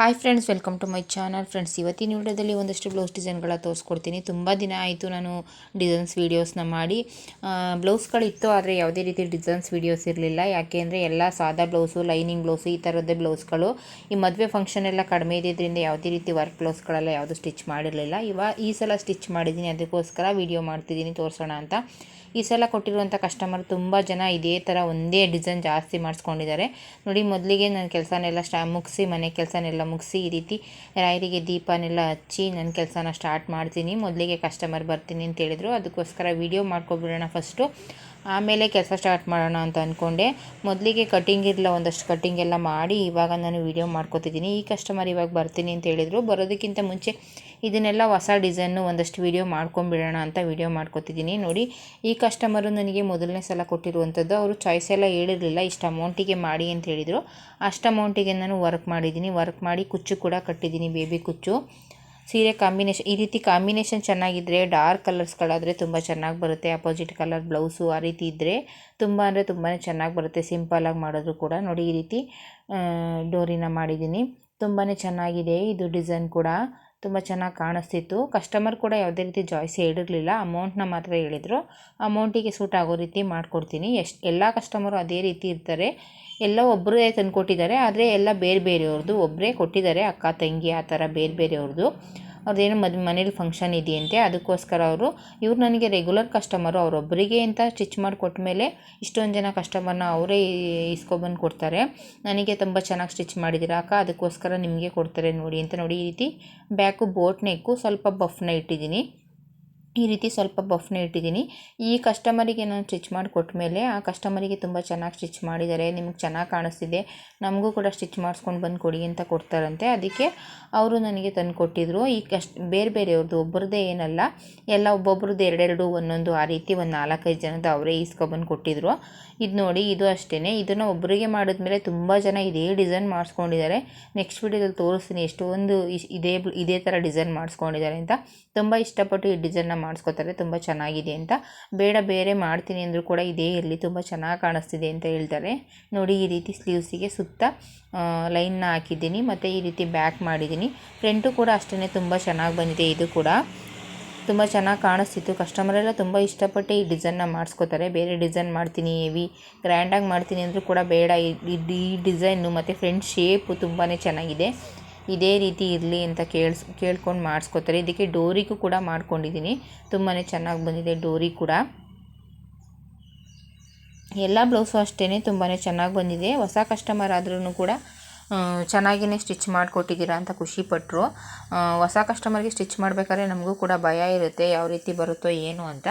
Hi friends welcome to my channel friends ಇವತ್ತಿನ ವಿಡಿಯೋದಲ್ಲಿ ಒಂದಷ್ಟು ಬ್ಲೌಸ್ ಡಿಸೈನ್ಗಳ ತೋರಿಸ್ಕೊಡ್ತೀನಿ. ತುಂಬ ದಿನ ಆಯಿತು ನಾನು ಡಿಸೈನ್ಸ್ ವೀಡಿಯೋಸ್ನ ಮಾಡಿ. ಬ್ಲೌಸ್ಗಳು ಇತ್ತು, ಆದರೆ ಯಾವುದೇ ರೀತಿ ಡಿಸೈನ್ಸ್ ವೀಡಿಯೋಸ್ ಇರಲಿಲ್ಲ. ಯಾಕೆ ಅಂದರೆ ಎಲ್ಲ ಸಾದಾ ಬ್ಲೌಸು ಲೈನಿಂಗ್ ಬ್ಲೌಸು ಈ ಥರದ್ದೇ ಬ್ಲೌಸ್ಗಳು ಈ ಮದುವೆ ಫಂಕ್ಷನ್ ಎಲ್ಲ ಕಡಿಮೆ ಇದ್ದಿದ್ದರಿಂದ ಯಾವುದೇ ರೀತಿ ವರ್ಕ್ ಬ್ಲೌಸ್ಗಳೆಲ್ಲ ಯಾವುದು ಸ್ಟಿಚ್ ಮಾಡಿರಲಿಲ್ಲ. ಇವ, ಈ ಸಲ ಸ್ಟಿಚ್ ಮಾಡಿದ್ದೀನಿ, ಅದಕ್ಕೋಸ್ಕರ ವೀಡಿಯೋ ಮಾಡ್ತಿದ್ದೀನಿ, ತೋರಿಸೋಣ ಅಂತ. ಈ ಸಲ ಕೊಟ್ಟಿರುವಂಥ ಕಸ್ಟಮರ್ ತುಂಬ ಜನ ಇದೇ ಥರ ಒಂದೇ ಡಿಸೈನ್ ಜಾಸ್ತಿ ಮಾಡಿಸ್ಕೊಂಡಿದ್ದಾರೆ. ನೋಡಿ, ಮೊದಲಿಗೆ ನನ್ನ ಕೆಲಸನೆಲ್ಲ ಸ್ಟಾ ಮುಗಿಸಿ ಮನೆ ಕೆಲಸನೆಲ್ಲ ಮುಗಿಸಿ ಈ ರೀತಿ ರಾಯರಿಗೆ ದೀಪನೆಲ್ಲ ಹಚ್ಚಿ ನನ್ನ ಕೆಲಸನ ಸ್ಟಾರ್ಟ್ ಮಾಡ್ತೀನಿ. ಮೊದಲಿಗೆ ಕಸ್ಟಮರ್ ಬರ್ತೀನಿ ಅಂತ ಹೇಳಿದ್ರು. ಅದಕ್ಕೋಸ್ಕರ ವೀಡಿಯೋ ಮಾಡ್ಕೊಬಿಡೋಣ ಫಸ್ಟು ಆಮೇಲೆ ಕೆಲಸ ಸ್ಟಾರ್ಟ್ ಮಾಡೋಣ ಅಂತ ಅಂದ್ಕೊಂಡೆ ಮೊದಲಿಗೆ ಕಟ್ಟಿಂಗ್ ಇರಲ್ಲ ಒಂದಷ್ಟು ಕಟ್ಟಿಂಗ್ ಎಲ್ಲ ಮಾಡಿ ಇವಾಗ ನಾನು ವೀಡಿಯೋ ಮಾಡ್ಕೊತಿದ್ದೀನಿ. ಈ ಕಸ್ಟಮರ್ ಇವಾಗ ಬರ್ತೀನಿ ಅಂತ ಹೇಳಿದರು. ಬರೋದಕ್ಕಿಂತ ಮುಂಚೆ ಇದನ್ನೆಲ್ಲ ಹೊಸ ಡಿಸೈನು ಒಂದಷ್ಟು ವೀಡಿಯೋ ಮಾಡ್ಕೊಂಬಿಡೋಣ ಅಂತ ವೀಡಿಯೋ ಮಾಡ್ಕೊತಿದ್ದೀನಿ. ನೋಡಿ, ಈ ಕಸ್ಟಮರು ನನಗೆ ಮೊದಲನೇ ಸಲ ಕೊಟ್ಟಿರುವಂಥದ್ದು. ಅವರು ಚಾಯ್ಸ್ ಎಲ್ಲ ಹೇಳಿರಲಿಲ್ಲ, ಇಷ್ಟು ಅಮೌಂಟಿಗೆ ಮಾಡಿ ಅಂತ ಹೇಳಿದರು. ಅಷ್ಟು ಅಮೌಂಟಿಗೆ ನಾನು ವರ್ಕ್ ಮಾಡಿದ್ದೀನಿ. ವರ್ಕ್ ಮಾಡಿ ಕುಚ್ಚು ಕೂಡ ಕಟ್ಟಿದ್ದೀನಿ ಬೇಬಿ ಕುಚ್ಚು. ಸೀರೆ ಕಾಂಬಿನೇಷನ್ ಈ ರೀತಿ ಕಾಂಬಿನೇಷನ್ ಚೆನ್ನಾಗಿದ್ದರೆ ಡಾರ್ಕ್ ಕಲರ್ಸ್ಗಳಾದರೆ ತುಂಬ ಚೆನ್ನಾಗಿ ಬರುತ್ತೆ. ಅಪೋಸಿಟ್ ಕಲರ್ ಬ್ಲೌಸು ಆ ರೀತಿ ಇದ್ದರೆ ತುಂಬ ಅಂದರೆ ತುಂಬಾ ಚೆನ್ನಾಗಿ ಬರುತ್ತೆ. ಸಿಂಪಲಾಗಿ ಮಾಡಿದ್ರು ಕೂಡ. ನೋಡಿ ಈ ರೀತಿ ಡೋರಿನ ಮಾಡಿದ್ದೀನಿ ತುಂಬಾ ಚೆನ್ನಾಗಿದೆ. ಇದು ಡಿಸೈನ್ ಕೂಡ. ತುಂಬ ಚೆನ್ನಾಗಿ ಕಾಣಿಸ್ತಿತ್ತು. ಕಸ್ಟಮರ್ ಕೂಡ ಯಾವುದೇ ರೀತಿ ಜಾಯ್ಸ್ ಹೇಳಿರಲಿಲ್ಲ. ಅಮೌಂಟ್ನ ಮಾತ್ರ ಹೇಳಿದರು. ಅಮೌಂಟಿಗೆ ಸೂಟ್ ಆಗೋ ರೀತಿ ಮಾಡಿಕೊಡ್ತೀನಿ. ಎಷ್ಟು ಎಲ್ಲ ಕಸ್ಟಮರು ಅದೇ ರೀತಿ ಇರ್ತಾರೆ. ಎಲ್ಲ ಒಬ್ಬರೇ ತಂದುಕೊಟ್ಟಿದ್ದಾರೆ. ಆದರೆ ಎಲ್ಲ ಬೇರೆ ಬೇರೆಯವ್ರದ್ದು ಒಬ್ಬರೇ ಕೊಟ್ಟಿದ್ದಾರೆ. ಅಕ್ಕ, ತಂಗಿ, ಆ ಥರ ಬೇರೆ ಬೇರೆಯವ್ರದ್ದು ಅವ್ರದ್ದೇನೋ ಮದ್ ಮನೇಲಿ ಫಂಕ್ಷನ್ ಇದೆಯಂತೆ, ಅದಕ್ಕೋಸ್ಕರ ಅವರು, ಇವ್ರು ನನಗೆ ರೆಗ್ಯುಲರ್ ಕಸ್ಟಮರು ಅವರೊಬ್ಬರಿಗೆ ಅಂತ ಸ್ಟಿಚ್ ಮಾಡಿ ಕೊಟ್ಟ ಮೇಲೆ ಇಷ್ಟೊಂದು ಜನ ಕಸ್ಟಮರ್ನ ಅವರೇ ಇಸ್ಕೊಬಂದು ಕೊಡ್ತಾರೆ. ನನಗೆ ತುಂಬ ಚೆನ್ನಾಗಿ ಸ್ಟಿಚ್ ಮಾಡಿದಿರಾ ಅಕ್ಕ, ಅದಕ್ಕೋಸ್ಕರ ನಿಮಗೆ ಕೊಡ್ತಾರೆ ನೋಡಿ ಅಂತ ನೋಡಿ ಈ ರೀತಿ ಬ್ಯಾಕು ಬೋಟ್ ನೆಕ್ಕು ಸ್ವಲ್ಪ ಬಫ್ನ ಇಟ್ಟಿದ್ದೀನಿ. ಈ ರೀತಿ ಸ್ವಲ್ಪ ಬಫ್ನ ಇಟ್ಟಿದ್ದೀನಿ. ಈ ಕಸ್ಟಮರಿಗೆ ನಾನು ಸ್ಟಿಚ್ ಮಾಡಿ ಕೊಟ್ಟ ಮೇಲೆ ಆ ಕಸ್ಟಮರಿಗೆ ತುಂಬ ಚೆನ್ನಾಗಿ ಸ್ಟಿಚ್ ಮಾಡಿದ್ದಾರೆ. ನಿಮ್ಗೆ ಚೆನ್ನಾಗಿ ಕಾಣಿಸ್ತಿದೆ. ನಮಗೂ ಕೂಡ ಸ್ಟಿಚ್ ಮಾಡಿಸ್ಕೊಂಡು ಬಂದು ಕೊಡಿ ಅಂತ ಕೊಡ್ತಾರಂತೆ. ಅದಕ್ಕೆ ಅವರು ನನಗೆ ತಂದು ಕೊಟ್ಟಿದ್ರು. ಈ ಕಷ್ಟ, ಬೇರೆ ಬೇರೆಯವ್ರದ್ದು ಒಬ್ಬರದ್ದೇ ಏನಲ್ಲ, ಎಲ್ಲ ಒಬ್ಬೊಬ್ರದ್ದು ಎರಡೆರಡು, ಒಂದೊಂದು ಆ ರೀತಿ ಒಂದು ನಾಲ್ಕೈದು ಜನದ ಅವರೇ ಈಸ್ಕೊಬಂದು ಕೊಟ್ಟಿದ್ರು. ಇದು ನೋಡಿ, ಇದು ಅಷ್ಟೇ ಇದನ್ನು ಒಬ್ಬರಿಗೆ ಮಾಡಿದ್ಮೇಲೆ ತುಂಬ ಜನ ಇದೇ ಡಿಸೈನ್ ಮಾಡಿಸ್ಕೊಂಡಿದ್ದಾರೆ. ನೆಕ್ಸ್ಟ್ ವೀಡಿಯೋದಲ್ಲಿ ತೋರಿಸ್ತೀನಿ. ಎಷ್ಟೊಂದು ಇದೇ ಇದೇ ಥರ ಡಿಸೈನ್ ಮಾಡಿಸ್ಕೊಂಡಿದ್ದಾರೆ ಅಂತ. ತುಂಬ ಇಷ್ಟಪಟ್ಟು ಈ ಡಿಸೈನ್ನ ಮಾಡಿಸ್ಕೊತಾರೆ, ತುಂಬ ಚೆನ್ನಾಗಿದೆ ಅಂತ. ಬೇಡ, ಬೇರೆ ಮಾಡ್ತೀನಿ ಅಂದರೂ ಕೂಡ ಇದೇ ಇರಲಿ, ತುಂಬ ಚೆನ್ನಾಗಿ ಕಾಣಿಸ್ತಿದೆ ಅಂತ ಹೇಳ್ತಾರೆ. ನೋಡಿ, ಈ ರೀತಿ ಸ್ಲೀವ್ಸಿಗೆ ಸುತ್ತ ಲೈನ್ನ ಹಾಕಿದ್ದೀನಿ, ಮತ್ತು ಈ ರೀತಿ ಬ್ಯಾಕ್ ಮಾಡಿದ್ದೀನಿ. ಫ್ರೆಂಟು ಕೂಡ ಅಷ್ಟೇ ತುಂಬ ಚೆನ್ನಾಗಿ ಬಂದಿದೆ ಇದು ಕೂಡ. ತುಂಬ ಚೆನ್ನಾಗಿ ಕಾಣಿಸ್ತಿತ್ತು. ಕಸ್ಟಮರೆಲ್ಲ ತುಂಬ ಇಷ್ಟಪಟ್ಟು ಈ ಡಿಸೈನ್ನ ಮಾಡಿಸ್ಕೋತಾರೆ. ಬೇರೆ ಡಿಸೈನ್ ಮಾಡ್ತೀನಿ ಹೆವಿ ಗ್ರ್ಯಾಂಡಾಗಿ ಮಾಡ್ತೀನಿ ಅಂದರೂ ಕೂಡ ಬೇಡ. ಈ ಡಿಸೈನು ಮತ್ತು ಫ್ರಂಟ್ ಶೇಪು ತುಂಬಾ ಚೆನ್ನಾಗಿದೆ. ಇದೇ ರೀತಿ ಇರಲಿ ಅಂತ ಕೇಳಿಸ್, ಕೇಳ್ಕೊಂಡು ಮಾಡಿಸ್ಕೋತಾರೆ. ಇದಕ್ಕೆ ಡೋರಿಗೂ ಕೂಡ ಮಾಡ್ಕೊಂಡಿದ್ದೀನಿ ತುಂಬಾ ಚೆನ್ನಾಗಿ ಬಂದಿದೆ ಡೋರಿ ಕೂಡ. ಎಲ್ಲ ಬ್ಲೌಸು ಅಷ್ಟೇ ತುಂಬಾ ಚೆನ್ನಾಗಿ ಬಂದಿದೆ. ಹೊಸ ಕಸ್ಟಮರ್ ಆದ್ರೂ ಕೂಡ ಚೆನ್ನಾಗಿಯೇ ಸ್ಟಿಚ್ ಮಾಡಿಕೊಟ್ಟಿದ್ದೀರಾ ಅಂತ ಖುಷಿಪಟ್ಟರು ಹೊಸ ಕಸ್ಟಮರ್ಗೆ ಸ್ಟಿಚ್ ಮಾಡಬೇಕಾದ್ರೆ ನಮಗೂ ಕೂಡ ಭಯ ಇರುತ್ತೆ, ಯಾವ ರೀತಿ ಬರುತ್ತೋ ಏನು ಅಂತ.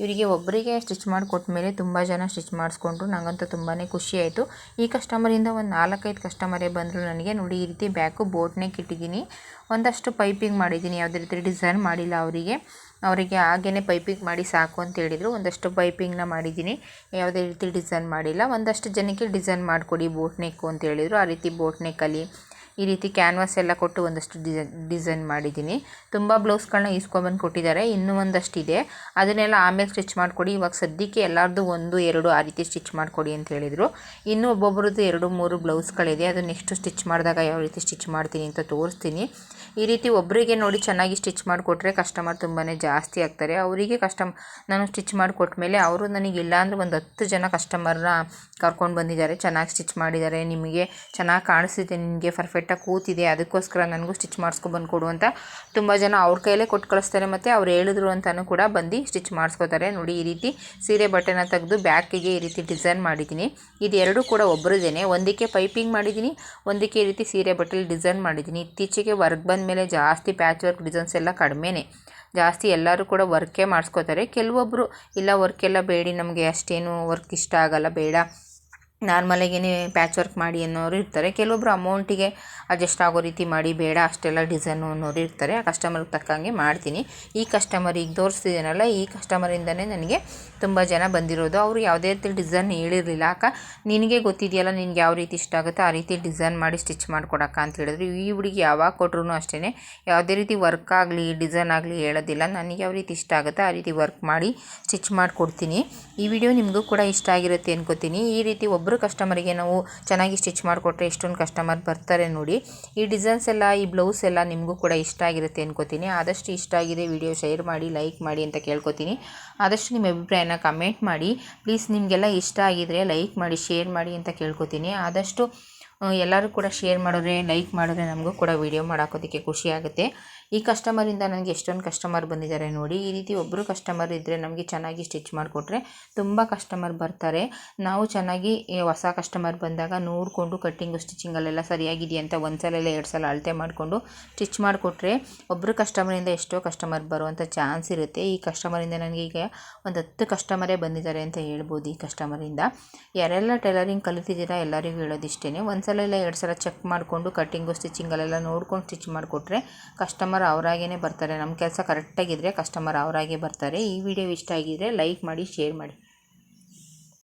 ಇವರಿಗೆ ಒಬ್ಬರಿಗೆ ಸ್ಟಿಚ್ ಮಾಡಿಕೊಟ್ಮೇಲೆ ತುಂಬ ಜನ ಸ್ಟಿಚ್ ಮಾಡಿಸ್ಕೊಂಡ್ರು. ನನಗಂತೂ ತುಂಬಾ ಖುಷಿ ಆಯಿತು. ಈ ಕಸ್ಟಮರಿಂದ ಒಂದು ನಾಲ್ಕೈದು ಕಸ್ಟಮರೇ ಬಂದರು ನನಗೆ. ನೋಡಿ, ಈ ರೀತಿ ಬ್ಯಾಕು ಬೋಟ್ನೇ ಇಟ್ಟಿದ್ದೀನಿ ಒಂದಷ್ಟು ಪೈಪಿಂಗ್ ಮಾಡಿದ್ದೀನಿ. ಯಾವುದೇ ರೀತಿ ಡಿಸೈನ್ ಮಾಡಿಲ್ಲ ಅವರಿಗೆ. ಅವರಿಗೆ ಹಾಗೇ ಪೈಪಿಂಗ್ ಮಾಡಿ ಸಾಕು ಅಂತ ಹೇಳಿದರು. ಒಂದಷ್ಟು ಪೈಪಿಂಗ್ನ ಮಾಡಿದ್ದೀನಿ. ಯಾವುದೇ ರೀತಿ ಡಿಸೈನ್ ಮಾಡಿಲ್ಲ. ಒಂದಷ್ಟು ಜನಕ್ಕೆ ಡಿಸೈನ್ ಮಾಡಿಕೊಡಿ ಬೋಟ್ ನೆಕ್ಕು ಅಂತ ಹೇಳಿದರು. ಆ ರೀತಿ ಬೋಟ್ ಈ ರೀತಿ ಕ್ಯಾನ್ವಾಸ್ ಎಲ್ಲ ಕೊಟ್ಟು ಒಂದಷ್ಟು ಡಿಸೈನ್ ಡಿಸೈನ್ ಮಾಡಿದ್ದೀನಿ. ತುಂಬ ಬ್ಲೌಸ್ಗಳನ್ನ ಈಸ್ಕೊಂಬಂದು ಕೊಟ್ಟಿದ್ದಾರೆ. ಇನ್ನೂ ಒಂದಷ್ಟು ಇದೆ ಅದನ್ನೆಲ್ಲ ಆಮೇಲೆ ಸ್ಟಿಚ್ ಮಾಡಿಕೊಡಿ. ಇವಾಗ ಸದ್ಯಕ್ಕೆ ಎಲ್ಲರದ್ದು ಒಂದು, ಎರಡು ಆ ರೀತಿ ಸ್ಟಿಚ್ ಮಾಡಿಕೊಡಿ ಅಂತ ಹೇಳಿದರು. ಇನ್ನೂ ಒಬ್ಬೊಬ್ರದ್ದು ಎರಡು, ಮೂರು ಬ್ಲೌಸ್ಗಳಿದೆ ಅದು ನೆಕ್ಸ್ಟ್ ಸ್ಟಿಚ್ ಮಾಡಿದಾಗ ಯಾವ ರೀತಿ ಸ್ಟಿಚ್ ಮಾಡ್ತೀನಿ ಅಂತ ತೋರಿಸ್ತೀನಿ. ಈ ರೀತಿ ಒಬ್ಬರಿಗೆ ನೋಡಿ ಚೆನ್ನಾಗಿ ಸ್ಟಿಚ್ ಮಾಡಿಕೊಟ್ರೆ ಕಸ್ಟಮರ್ ತುಂಬಾ ಜಾಸ್ತಿ ಆಗ್ತಾರೆ. ಅವರಿಗೆ ಕಸ್ಟಮ್ ನಾನು ಸ್ಟಿಚ್ ಮಾಡಿಕೊಟ್ಮೇಲೆ ಅವರು ನನಗೆ ಇಲ್ಲಾಂದರೆ ಒಂದು ಹತ್ತು ಜನ ಕಸ್ಟಮರ್ನ ಕರ್ಕೊಂಡು ಬಂದಿದ್ದಾರೆ. ಚೆನ್ನಾಗಿ ಸ್ಟಿಚ್ ಮಾಡಿದ್ದಾರೆ. ನಿಮಗೆ ಚೆನ್ನಾಗಿ ಕಾಣಿಸ್ತಿದೆ. ನಿಮಗೆ ಪರ್ಫೆಕ್ಟಾಗಿ ಕೂತಿದೆ, ಅದಕ್ಕೋಸ್ಕರ ನನಗೂ ಸ್ಟಿಚ್ ಮಾಡಿಸ್ಕೊಬಂದು ಕೊಡು ಅಂತ ತುಂಬ ಜನ ಅವ್ರ ಕೈಯಲ್ಲೇ ಕೊಟ್ಟು ಕಳಿಸ್ತಾರೆ ಮತ್ತು ಅವ್ರು ಹೇಳಿದ್ರು ಅಂತಲೂ ಕೂಡ ಬಂದು ಸ್ಟಿಚ್ ಮಾಡಿಸ್ಕೋತಾರೆ. ನೋಡಿ, ಈ ರೀತಿ ಸೀರೆ ಬಟ್ಟೆನ ತೆಗೆದು ಬ್ಯಾಕಿಗೆ ಈ ರೀತಿ ಡಿಸೈನ್ ಮಾಡಿದ್ದೀನಿ. ಇದು ಎರಡೂ ಕೂಡ ಒಬ್ಬರದೇನೆ ಒಂದಕ್ಕೆ ಪೈಪಿಂಗ್ ಮಾಡಿದ್ದೀನಿ, ಒಂದಕ್ಕೆ ಈ ರೀತಿ ಸೀರೆ ಬಟ್ಟೆಲಿ ಡಿಸೈನ್ ಮಾಡಿದ್ದೀನಿ. ಇತ್ತೀಚೆಗೆ ವರ್ಕ್ ಬಂದ ಮೇಲೆ ಜಾಸ್ತಿ ಪ್ಯಾಚ್ ವರ್ಕ್ ಡಿಸೈನ್ಸ್ ಎಲ್ಲ ಕಡಿಮೆನೇ. ಜಾಸ್ತಿ ಎಲ್ಲರೂ ಕೂಡ ವರ್ಕೇ ಮಾಡಿಸ್ಕೋತಾರೆ. ಕೆಲವೊಬ್ಬರು ಇಲ್ಲ ವರ್ಕೆಲ್ಲ ಬೇಡಿ, ನಮಗೆ ಅಷ್ಟೇನು ವರ್ಕ್ ಇಷ್ಟ ಆಗಲ್ಲ, ಬೇಡ. ನಾರ್ಮಲಾಗೇ ಪ್ಯಾಚ್ ವರ್ಕ್ ಮಾಡಿ ಅನ್ನೋರು ಇರ್ತಾರೆ. ಕೆಲವೊಬ್ಬರು ಅಮೌಂಟಿಗೆ ಅಡ್ಜಸ್ಟ್ ಆಗೋ ರೀತಿ ಮಾಡಿ, ಬೇಡ, ಅಷ್ಟೆಲ್ಲ ಡಿಸೈನು ಅನ್ನೋರು ಇರ್ತಾರೆ. ಆ ಕಸ್ಟಮರ್ಗೆ ತಕ್ಕಂಗೆ ಮಾಡ್ತೀನಿ. ಈ ಕಸ್ಟಮರ್ ಈಗ ತೋರಿಸ್ತಿದ್ದೀನಲ್ಲ ಈ ಕಸ್ಟಮರಿಂದನೇ ನನಗೆ ತುಂಬ ಜನ ಬಂದಿರೋದು. ಅವರು ಯಾವುದೇ ರೀತಿ ಡಿಸೈನ್ ಹೇಳಿರಲಿಲ್ಲ. ಅಕ್ಕ, ನಿನಗೆ ಗೊತ್ತಿದೆಯಲ್ಲ, ನಿನಗೆ ಯಾವ ರೀತಿ ಇಷ್ಟ ಆಗುತ್ತೆ, ಆ ರೀತಿ ಡಿಸೈನ್ ಮಾಡಿ ಸ್ಟಿಚ್ ಮಾಡಿಕೊಡಕ್ಕ ಅಂತ ಹೇಳಿದ್ರು. ಈ ಹುಡುಗಿ ಯಾವಾಗ ಕೊಟ್ರು ಅಷ್ಟೇ ಯಾವುದೇ ರೀತಿ ವರ್ಕ್ ಆಗಲಿ ಡಿಸೈನ್ ಆಗಲಿ ಹೇಳೋದಿಲ್ಲ. ನನಗೆ ಯಾವ ರೀತಿ ಇಷ್ಟ ಆಗುತ್ತೆ, ಆ ರೀತಿ ವರ್ಕ್ ಮಾಡಿ ಸ್ಟಿಚ್ ಮಾಡಿಕೊಡ್ತೀನಿ. ಈ ವಿಡಿಯೋ ನಿಮಗೂ ಕೂಡ ಇಷ್ಟ ಆಗಿರುತ್ತೆ ಅನ್ಕೋತೀನಿ. ಈ ರೀತಿ ಒಬ್ಬ ಒಬ್ಬರು ಕಸ್ಟಮರಿಗೆ ನಾವು ಚೆನ್ನಾಗಿ ಸ್ಟಿಚ್ ಮಾಡಿಕೊಟ್ರೆ ಎಷ್ಟೊಂದು ಕಸ್ಟಮರ್ ಬರ್ತಾರೆ ನೋಡಿ. ಈ ಡಿಸೈನ್ಸ್ ಎಲ್ಲ, ಈ ಬ್ಲೌಸ್ ಎಲ್ಲ ನಿಮಗೂ ಕೂಡ ಇಷ್ಟ ಆಗಿರುತ್ತೆ ಅನ್ಕೋತೀನಿ. ಆದಷ್ಟು ಇಷ್ಟ ಆಗಿದೆ ವಿಡಿಯೋ ಶೇರ್ ಮಾಡಿ ಲೈಕ್ ಮಾಡಿ ಅಂತ ಕೇಳ್ಕೊತೀನಿ. ಆದಷ್ಟು ನಿಮ್ಮ ಅಭಿಪ್ರಾಯನ ಕಮೆಂಟ್ ಮಾಡಿ. ಪ್ಲೀಸ್ ನಿಮಗೆಲ್ಲ ಇಷ್ಟ ಆಗಿದ್ರೆ ಲೈಕ್ ಮಾಡಿ ಶೇರ್ ಮಾಡಿ ಅಂತ ಕೇಳ್ಕೊತೀನಿ. ಆದಷ್ಟು ಎಲ್ಲರೂ ಕೂಡ ಶೇರ್ ಮಾಡಿದ್ರೆ ಲೈಕ್ ಮಾಡಿದ್ರೆ ನಮಗೂ ಕೂಡ ವೀಡಿಯೋ ಮಾಡೋಕೋದಕ್ಕೆ ಖುಷಿ ಆಗುತ್ತೆ. ಈ ಕಸ್ಟಮರಿಂದ ನನಗೆ ಎಷ್ಟೊಂದು ಕಸ್ಟಮರ್ ಬಂದಿದ್ದಾರೆ ನೋಡಿ. ಈ ರೀತಿ ಒಬ್ಬರು ಕಸ್ಟಮರ್ ಇದ್ದರೆ ನಮಗೆ ಚೆನ್ನಾಗಿ ಸ್ಟಿಚ್ ಮಾಡಿಕೊಟ್ರೆ ತುಂಬ ಕಸ್ಟಮರ್ ಬರ್ತಾರೆ. ನಾವು ಚೆನ್ನಾಗಿ ಹೊಸ ಕಸ್ಟಮರ್ ಬಂದಾಗ ನೋಡಿಕೊಂಡು ಕಟ್ಟಿಂಗು ಸ್ಟಿಚಿಂಗಲ್ಲೆಲ್ಲ ಸರಿಯಾಗಿದೆಯಾ ಅಂತ ಒಂದು ಸಲ ಎಲ್ಲ ಎರಡು ಸಲ ಅಳತೆ ಮಾಡಿಕೊಂಡು ಸ್ಟಿಚ್ ಮಾಡಿಕೊಟ್ರೆ ಒಬ್ಬರು ಕಸ್ಟಮರಿಂದ ಎಷ್ಟೋ ಕಸ್ಟಮರ್ ಬರುವಂಥ ಚಾನ್ಸ್ ಇರುತ್ತೆ. ಈ ಕಸ್ಟಮರಿಂದ ನನಗೆ ಈಗ ಒಂದು ಹತ್ತು ಕಸ್ಟಮರೇ ಬಂದಿದ್ದಾರೆ ಅಂತ ಹೇಳ್ಬೋದು ಈ ಕಸ್ಟಮರಿಂದ ಯಾರೆಲ್ಲ ಟೈಲರಿಂಗ್ ಕಲಿತಿದ್ದೀರಾ ಎಲ್ಲರಿಗೂ ಹೇಳೋದಿಷ್ಟೇ ಒಂದು ಇಲ್ಲ ಎರಡು ಸಲ ಚೆಕ್ ಮಾಡಿಕೊಂಡು ಕಟ್ಟಿಂಗು ಸ್ಟಿಚಿಂಗಲ್ಲೆಲ್ಲ ನೋಡ್ಕೊಂಡು ಸ್ಟಿಚ್ ಮಾಡಿಕೊಟ್ರೆ ಕಸ್ಟಮರ್ ಅವರಾಗೇ ಬರ್ತಾರೆ. ನಮ್ಮ ಕೆಲಸ ಕರೆಕ್ಟಾಗಿದ್ದರೆ ಕಸ್ಟಮರ್ ಅವರಾಗೇ ಬರ್ತಾರೆ. ಈ ವಿಡಿಯೋ ಇಷ್ಟ ಆಗಿದ್ರೆ ಲೈಕ್ ಮಾಡಿ ಶೇರ್ ಮಾಡಿ.